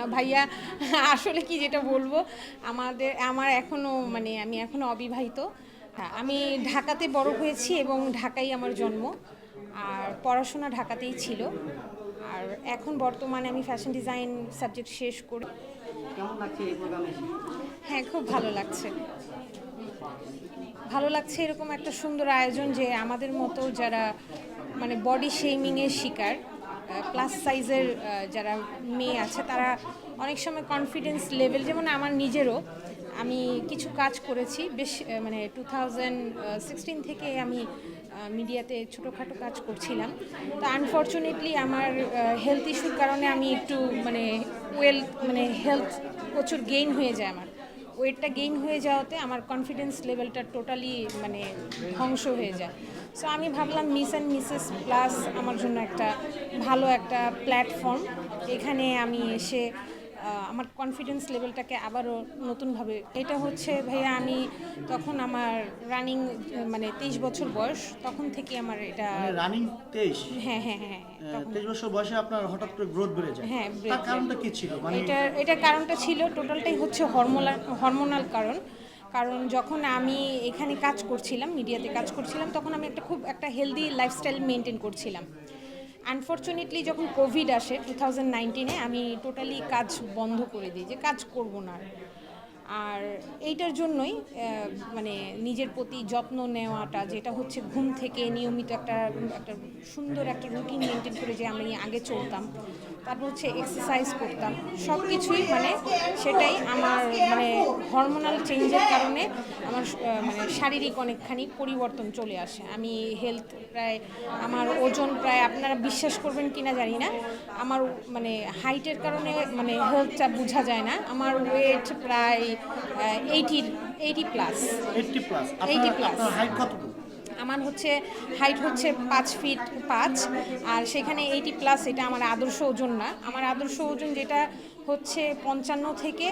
না। ভাইয়া আসলে কি যেটা বলব আমাদের আমার এখনও মানে আমি এখনও অবিবাহিত। হ্যাঁ, আমি ঢাকাতে বড় হয়েছি এবং ঢাকাই আমার জন্ম। আর পড়াশোনা ঢাকাতেই ছিল। আর এখন বর্তমানে আমি ফ্যাশন ডিজাইন সাবজেক্ট শেষ করি। হ্যাঁ খুব ভালো লাগছে। ভালো লাগছে এরকম একটা সুন্দর আয়োজন যে আমাদের মতো যারা মানে বডি শেমিংয়ের শিকার প্লাস সাইজের যারা মেয়ে আছে, তারা অনেক সময় কনফিডেন্স লেভেল যেমন আমার নিজেরও, আমি কিছু কাজ করেছি, বেশ মানে টু থাউজেন্ড সিক্সটিন থেকে আমি মিডিয়াতে ছোটোখাটো কাজ করছিলাম। তো আনফর্চুনেটলি আমার হেলথ ইস্যুর কারণে আমি একটু মানে ওয়েল মানে হেলথ প্রচুর গেইন হয়ে যায় আমার। ওয়েটটা গেইন হয়ে যাওয়াতে আমার কনফিডেন্স লেভেলটা টোটালি মানে ধ্বংস হয়ে যায়। সো আমি ভাবলাম মিস অ্যান্ড মিসেস প্লাস আমার জন্য একটা ভালো একটা প্ল্যাটফর্ম এখানে আমি এসে আমার কনফিডেন্স লেভেলটাকে আবারও নতুনভাবে এটা হচ্ছে ভাইয়া আমি তখন আমার রানিং মানে তেইশ বছর বয়স তখন থেকে আমার এটা মানে রানিং তেইশ? হ্যাঁ হ্যাঁ হ্যাঁ তখন তেইশ বছর বয়সে আপনার হঠাৎ করে গ্রোথ বেড়ে যায়। হ্যাঁ, তার কারণটা কি ছিল? মানে এটার এটার কারণটা ছিল টোটালটাই হচ্ছে হরমোনাল হরমোনাল কারণ। কারণ যখন আমি এখানে কাজ করছিলাম মিডিয়াতে কাজ করছিলাম তখন আমি একটা খুব একটা হেলদি লাইফস্টাইল মেনটেন করছিলাম। আনফর্চুনেটলি যখন কোভিড আসে টু থাউজেন্ড নাইনটিনে আমি টোটালি কাজ বন্ধ করে দিই যে কাজ করব না আর। এইটার জন্যই মানে নিজের প্রতি যত্ন নেওয়াটা, যেটা হচ্ছে ঘুম থেকে নিয়মিত একটা একটা সুন্দর একটা রুটিন মেনটেন করে যে আমি আগে চলতাম তারপর হচ্ছে এক্সারসাইজ করতাম। সব কিছুই মানে সেটাই আমার মানে হরমোনাল চেঞ্জের কারণে আমার মানে শারীরিক অনেকখানি পরিবর্তন চলে আসে। আমি হেলথ প্রায় আমার ওজন প্রায় আপনারা বিশ্বাস করবেন কিনা জানি না। আমার মানে হাইটের কারণে মানে হেলথটা বোঝা যায় না। আমার ওয়েট প্রায় এইটির eighty plus eighty plus 80 plus height কতটুকু? আমার হচ্ছে হাইট হচ্ছে পাঁচ ফিট পাঁচ, আর সেখানে এইটি প্লাস এটা আমার আদর্শ ওজন না। আমার আদর্শ ওজন যেটা হচ্ছে পঞ্চান্ন থেকে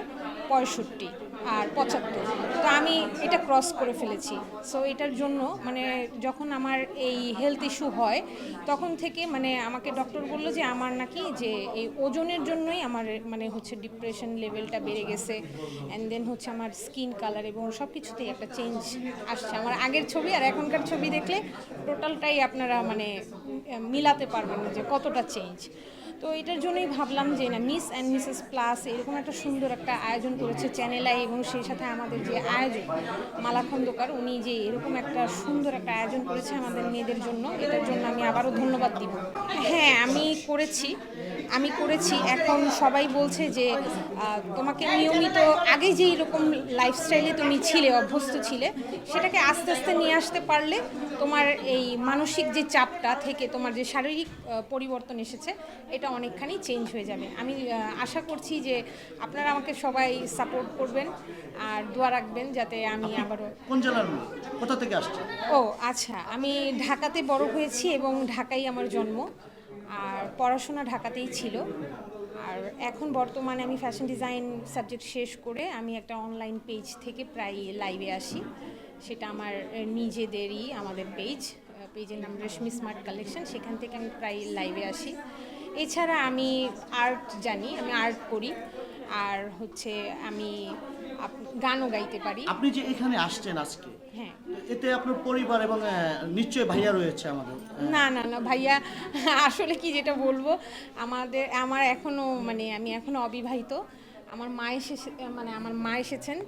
পঁয়ষট্টি আর পঁচাত্তর। তো আমি এটা ক্রস করে ফেলেছি। সো এটার জন্য মানে যখন আমার এই হেলথ ইস্যু হয়, তখন থেকে মানে আমাকে ডক্টর বলল যে, আমার নাকি যে এই ওজনের জন্যই আমার মানে হচ্ছে ডিপ্রেশন লেভেলটা বেড়ে গেছে। অ্যান্ড দেন হচ্ছে আমার স্কিন কালার এবং সব কিছুতেই একটা চেঞ্জ আসছে। আমার আগের ছবি আর এখনকার ছবি দেখলে টোটালটাই আপনারা মানে মিলাতে পারবেন যে কতটা চেঞ্জ তো এটার জন্যই ভাবলাম যে না মিস অ্যান্ড মিসেস প্লাস এরকম একটা সুন্দর একটা আয়োজন করেছে চ্যানেল আই এবং সেই সাথে আমাদের যে আয়োজক মালা খন্দকার, উনি যে এরকম একটা সুন্দর একটা আয়োজন করেছে আমাদের মেয়েদের জন্য, এটার জন্য আমি আবারও ধন্যবাদ দিব। হ্যাঁ আমি করেছি আমি করেছি। এখন সবাই বলছে যে তোমাকে নিয়মিত আগে যে এরকম লাইফস্টাইলে তুমি ছিলে, অভ্যস্ত ছিলে, সেটাকে আস্তে আস্তে নিয়ে আসতে পারলে তোমার এই মানসিক যে চাপটা থেকে তোমার যে শারীরিক পরিবর্তন এসেছে, এটা অনেকখানি চেঞ্জ হয়ে যাবে। আমি আশা করছি যে আপনারা আমাকে সবাই সাপোর্ট করবেন আর দোয়া রাখবেন যাতে আমি আবারও কোন জেলার কোথা থেকে আসছে ও আচ্ছা আমি ঢাকাতে বড় হয়েছি এবং ঢাকাই আমার জন্ম। আর পড়াশোনা ঢাকাতেই ছিল। আর এখন বর্তমানে আমি ফ্যাশন ডিজাইন সাবজেক্ট শেষ করে আমি একটা অনলাইন পেজ থেকে প্রায় লাইভে আসি। সেটা আমার নিজেদেরই আমাদের পেজ পেজের নাম রেশমি স্মার্ট কালেকশন সেখান থেকে আমি প্রায় লাইভে আসি। এছাড়া আমি আর্ট জানি আমি আর্ট করি। আর হচ্ছে আমি গানও গাইতে পারি। আপনি যে এখানে আসছেন আজকে হ্যাঁ। এতে আপনার পরিবার এবং নিশ্চয় নিশ্চয়ই ভাইয়া রয়েছে আমাদের। না না না ভাইয়া আসলে কি যেটা বলব আমাদের আমার এখনও মানে আমি এখনও অবিবাহিত। আমার মা এসে মানে আমার মা এসেছেন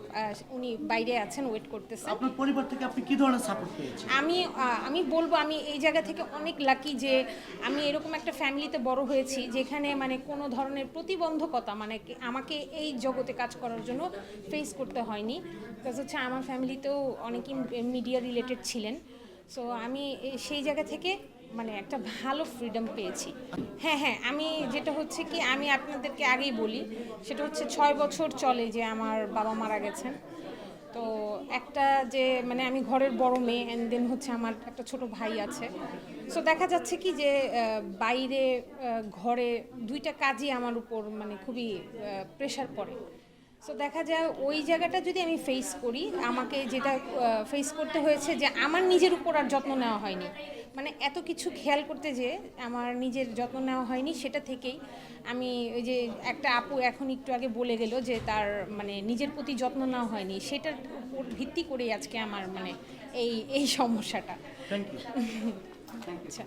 উনি বাইরে আছেন ওয়েট করতেছেন। আপনার পরিবার থেকে আপনি কি ধরনের সাপোর্ট পেয়েছেন? আমি আমি বলব আমি এই জায়গা থেকে অনেক লাকি যে আমি এরকম একটা ফ্যামিলিতে বড় হয়েছি যেখানে মানে কোনো ধরনের প্রতিবন্ধকতা মানে আমাকে এই জগতে কাজ করার জন্য ফেস করতে হয়নি। বিকজ হচ্ছে আমার ফ্যামিলিতেও অনেকেই মিডিয়া রিলেটেড ছিলেন। সো আমি সেই জায়গা থেকে মানে একটা ভালো ফ্রিডম পেয়েছি। হ্যাঁ হ্যাঁ আমি যেটা হচ্ছে কি, আমি আপনাদেরকে আগেই বলি, সেটা হচ্ছে ছয় বছর চলে যে আমার বাবা মারা গেছেন। তো একটা যে মানে আমি ঘরের বড় মেয়ে অ্যান্ড দেন হচ্ছে আমার একটা ছোট ভাই আছে। সো দেখা যাচ্ছে কি যে বাইরে ঘরে দুইটা কাজই আমার উপর মানে খুবই প্রেশার পড়ে। সো দেখা যায় ওই জায়গাটা যদি আমি ফেস করি আমাকে যেটা ফেস করতে হয়েছে যে আমার নিজের উপর আর যত্ন নেওয়া হয়নি। মানে এত কিছু খেয়াল করতে যে আমার নিজের যত্ন নেওয়া হয়নি সেটা থেকেই আমি ওই যে একটা আপু এখন একটু আগে বলে গেল যে তার মানে নিজের প্রতি যত্ন নেওয়া হয়নি। সেটার উপর ভিত্তি করেই আজকে আমার মানে এই এই সমস্যাটা। আচ্ছা।